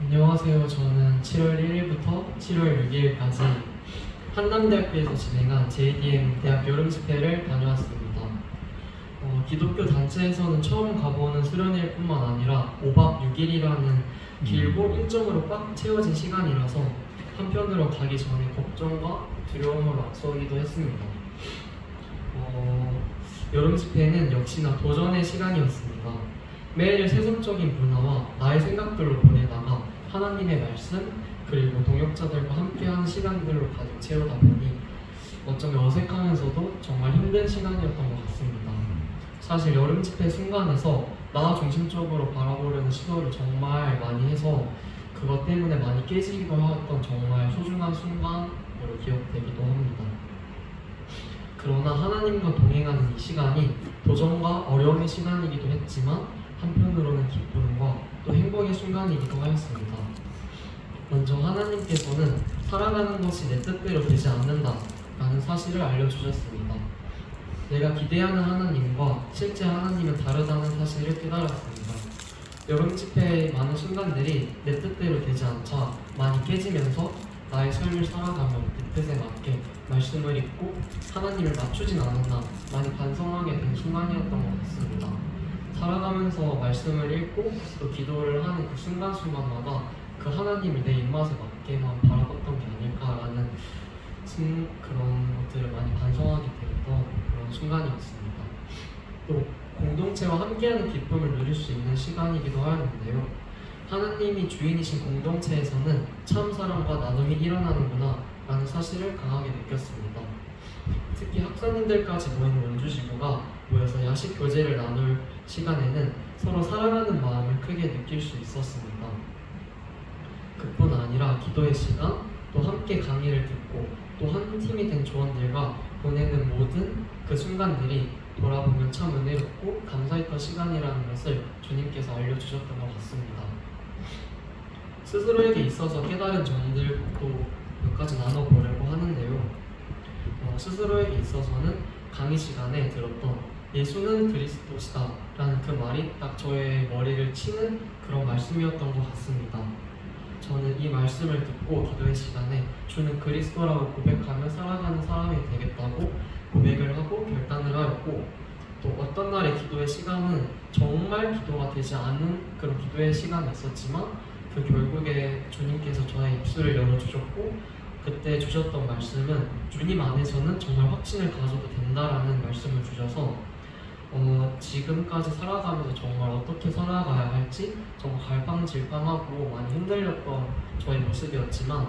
안녕하세요. 저는 7월 1일부터 7월 6일까지 한남대학교에서 진행한 JDM 대학 여름 집회를 다녀왔습니다. 어, 기독교 단체에서는 처음 가보는 수련회뿐만 아니라 5박 6일이라는 길고 일정으로 꽉 채워진 시간이라서 한편으로 가기 전에 걱정과 두려움을 앞서기도 했습니다. 어, 여름 집회는 역시나 도전의 시간이었습니다. 매일 세속적인 문화와 나의 생각들로 보내다가 하나님의 말씀 그리고 동역자들과 함께하는 시간들로 가득 채우다 보니 어쩌면 어색하면서도 정말 힘든 시간이었던 것 같습니다. 사실 여름 집회 순간에서 나 중심적으로 바라보려는 시도를 정말 많이 해서 그것 때문에 많이 깨지기도 했던 정말 소중한 순간으로 기억되기도 합니다. 그러나 하나님과 동행하는 이 시간이 도전과 어려움의 시간이기도 했지만 한편으로는 기쁨과 또 행복의 순간이기도 하였습니다. 먼저 하나님께서는 살아가는 것이 내 뜻대로 되지 않는다 라는 사실을 알려주셨습니다. 내가 기대하는 하나님과 실제 하나님은 다르다는 사실을 깨달았습니다. 여름 집회의 많은 순간들이 내 뜻대로 되지 않자 많이 깨지면서 나의 삶을 살아가며 그 뜻에 맞게 말씀을 읽고 하나님을 맞추진 않았나 많이 반성하게 된 순간이었던 것 같습니다. 살아가면서 말씀을 읽고 또 기도를 하는 그 순간순간마다 그 하나님을 내 입맛에 맞게만 바라봤던 게 아닐까라는 순- 그런 것들을 많이 반성하게 되었던 그런 순간이었습니다. 또 공동체와 함께하는 기쁨을 누릴 수 있는 시간이기도 하였는데요. 하나님이 주인이신 공동체에서는 참 사랑과 나눔이 일어나는구나 라는 사실을 강하게 느꼈습니다. 특히 학사님들까지 모인 원주지구가 모여서 야식 교제를 나눌 시간에는 서로 사랑하는 마음을 크게 느낄 수 있었습니다. 그뿐 아니라 기도의 시간, 또 함께 강의를 듣고 또 한 팀이 된 조원들과 보내는 모든 그 순간들이 돌아보면 참 은혜롭고 감사했던 시간이라는 것을 주님께서 알려주셨던 것 같습니다. 스스로에게 있어서 깨달은 점들도 몇 가지 나눠보려고 하는데요. 어, 스스로에게 있어서는 강의 시간에 들었던 예수는 그리스도시다 라는 그 말이 딱 저의 머리를 치는 그런 말씀이었던 것 같습니다. 저는 이 말씀을 듣고 기도의 시간에 주는 그리스도라고 고백하며 살아가는 사람이 되겠다고 고백을 하고 결단을 하였고 또 어떤 날의 기도의 시간은 정말 기도가 되지 않은 그런 기도의 시간이 있었지만 그 결국에 주님께서 저의 입술을 열어주셨고 그때 주셨던 말씀은 주님 안에서는 정말 확신을 가져도 된다라는 말씀을 주셔서 어, 지금까지 살아가면서 정말 어떻게 살아가야 할지 정말 갈팡질팡하고 많이 흔들렸던 저의 모습이었지만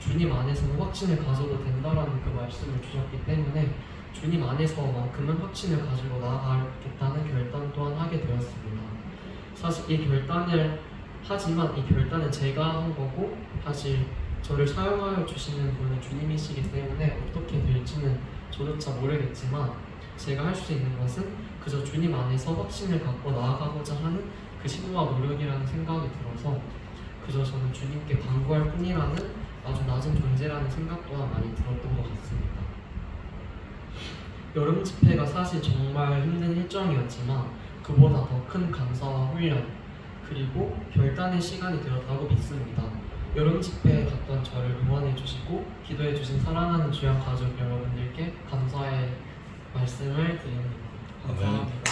주님 안에서는 확신을 가져도 된다라는 그 말씀을 주셨기 때문에 주님 안에서만큼은 확신을 가지고 나아가겠다는 결단 또한 하게 되었습니다. 사실 이 결단을 하지만 이 결단은 제가 한 거고 사실 저를 사용하여 주시는 분은 주님이시기 때문에 어떻게 될지는 저조차 모르겠지만 제가 할 수 있는 것은 그저 주님 안에서 확신을 갖고 나아가고자 하는 그 시도와 노력이라는 생각이 들어서 그저 저는 주님께 간구할 뿐이라는 아주 낮은 존재라는 생각 또한 많이 들었던 것 같습니다. 여름 집회가 사실 정말 힘든 일정이었지만 그보다 더 큰 감사와 훈련 그리고 결단의 시간이 되었다고 믿습니다. 여름 집회에 갔던 기도해 주신 사랑하는 주양 가족 여러분들께 감사의 말씀을 드립니다. 감사합니다. 생각